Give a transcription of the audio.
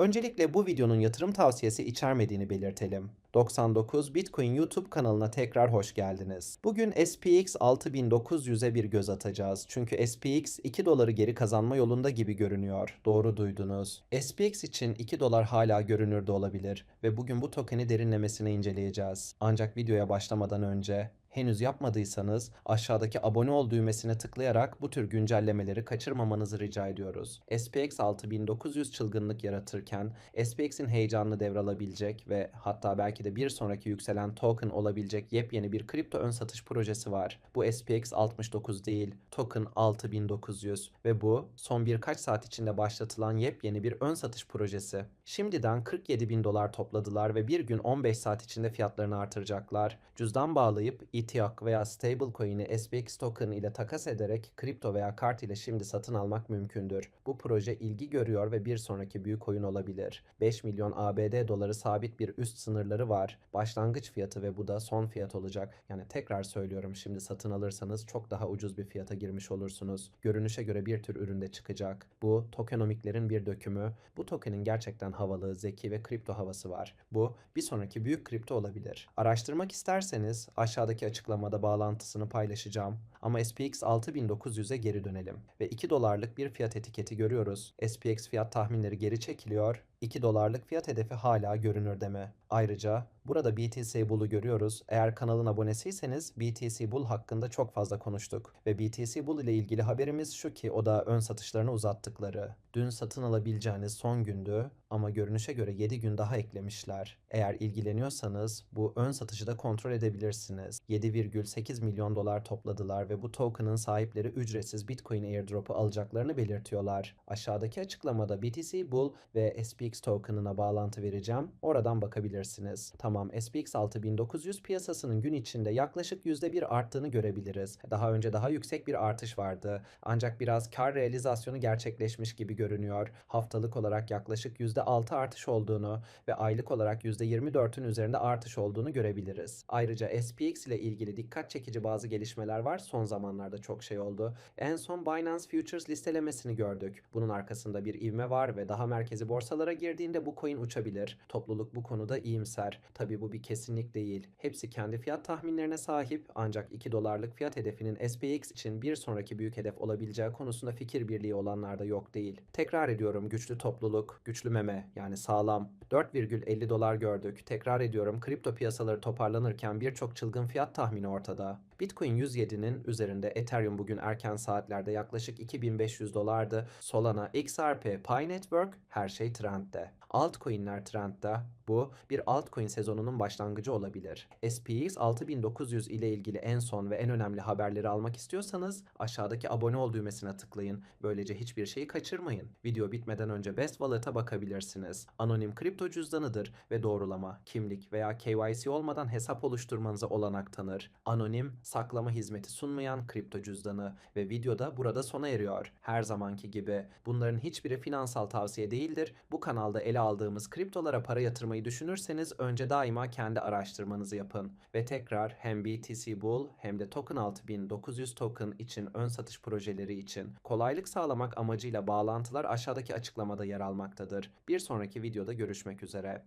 Öncelikle bu videonun yatırım tavsiyesi içermediğini belirtelim. 99 Bitcoin YouTube kanalına tekrar hoş geldiniz. Bugün SPX 6900'e bir göz atacağız. Çünkü SPX 2 doları geri kazanma yolunda gibi görünüyor. Doğru duydunuz. SPX için 2 dolar hala görünürde olabilir ve bugün bu tokeni derinlemesine inceleyeceğiz. Ancak videoya başlamadan önce Henüz yapmadıysanız aşağıdaki abone ol düğmesine tıklayarak bu tür güncellemeleri kaçırmamanızı rica ediyoruz. SPX 6900 çılgınlık yaratırken SPX'in heyecanını devralabilecek ve hatta belki de bir sonraki yükselen token olabilecek yepyeni bir kripto ön satış projesi var. Bu SPX 69 değil, token 6900 ve bu son birkaç saat içinde başlatılan yepyeni bir ön satış projesi. Şimdiden 47 bin dolar topladılar ve bir gün 15 saat içinde fiyatlarını artıracaklar. Cüzdan bağlayıp ETH veya stablecoin'i SPX token ile takas ederek kripto veya kart ile şimdi satın almak mümkündür. Bu proje ilgi görüyor ve bir sonraki büyük oyun olabilir. 5 milyon ABD doları sabit bir üst sınırları var. Başlangıç fiyatı ve bu da son fiyat olacak. Yani tekrar söylüyorum şimdi satın alırsanız çok daha ucuz bir fiyata girmiş olursunuz. Görünüşe göre bir tür üründe çıkacak. Bu tokenomiklerin bir dökümü. Bu tokenin gerçekten havalı, zeki ve kripto havası var. Bu bir sonraki büyük kripto olabilir. Araştırmak isterseniz aşağıdaki açıklamada bağlantısını paylaşacağım. Ama SPX 6900'e geri dönelim. Ve 2 dolarlık bir fiyat etiketi görüyoruz. SPX fiyat tahminleri geri çekiliyor. 2 dolarlık fiyat hedefi hala görünür deme. Ayrıca burada BTC Bull'u görüyoruz. Eğer kanalın abonesiyseniz BTC Bull hakkında çok fazla konuştuk. Ve BTC Bull ile ilgili haberimiz şu ki o da ön satışlarını uzattıkları. Dün satın alabileceğiniz son gündü ama görünüşe göre 7 gün daha eklemişler. Eğer ilgileniyorsanız bu ön satışı da kontrol edebilirsiniz. 7,8 milyon dolar topladılar ve bu token'ın sahipleri ücretsiz Bitcoin airdrop'u alacaklarını belirtiyorlar. Aşağıdaki açıklamada BTC Bull ve SPX token'ına bağlantı vereceğim. Oradan bakabilirsiniz. Tamam SPX 6900 piyasasının gün içinde yaklaşık %1 arttığını görebiliriz. Daha önce daha yüksek bir artış vardı. Ancak biraz kar realizasyonu gerçekleşmiş gibi görünüyor. Haftalık olarak yaklaşık %6 artış olduğunu ve aylık olarak %24'ün üzerinde artış olduğunu görebiliriz. Ayrıca SPX ile ilgili dikkat çekici bazı gelişmeler var. Son zamanlarda çok şey oldu. En son Binance Futures listelemesini gördük. Bunun arkasında bir ivme var ve daha merkezi borsalara girdiğinde bu coin uçabilir. Topluluk bu konuda iyimser. Tabi bu bir kesinlik değil. Hepsi kendi fiyat tahminlerine sahip ancak 2 dolarlık fiyat hedefinin SPX için bir sonraki büyük hedef olabileceği konusunda fikir birliği olanlar da yok değil. Tekrar ediyorum güçlü topluluk, güçlü meme yani sağlam. 4,50 dolar gördük. Tekrar ediyorum kripto piyasaları toparlanırken birçok çılgın fiyat tahmini ortada. Bitcoin 107'nin üzerinde Ethereum bugün erken saatlerde yaklaşık 2500 dolardı. Solana, XRP, Pi Network her şey trendde. Altcoin'ler trendde. Bu bir altcoin sezonunun başlangıcı olabilir. SPX 6900 ile ilgili en son ve en önemli haberleri almak istiyorsanız aşağıdaki abone ol düğmesine tıklayın. Böylece hiçbir şeyi kaçırmayın. Video bitmeden önce Best Wallet'a bakabilirsiniz. Anonim kripto cüzdanıdır ve doğrulama, kimlik veya KYC olmadan hesap oluşturmanıza olanak tanır. Anonim, saklama hizmeti sunmayan kripto cüzdanı ve videoda burada sona eriyor. Her zamanki gibi bunların hiçbiri finansal tavsiye değildir. Bu kanalda ele aldığımız kriptolara para yatırmayı düşünürseniz önce daima kendi araştırmanızı yapın. Ve tekrar hem BTC Bull hem de Token 6900 token için ön satış projeleri için kolaylık sağlamak amacıyla bağlantılar aşağıdaki açıklamada yer almaktadır. Bir sonraki videoda görüşmek üzere.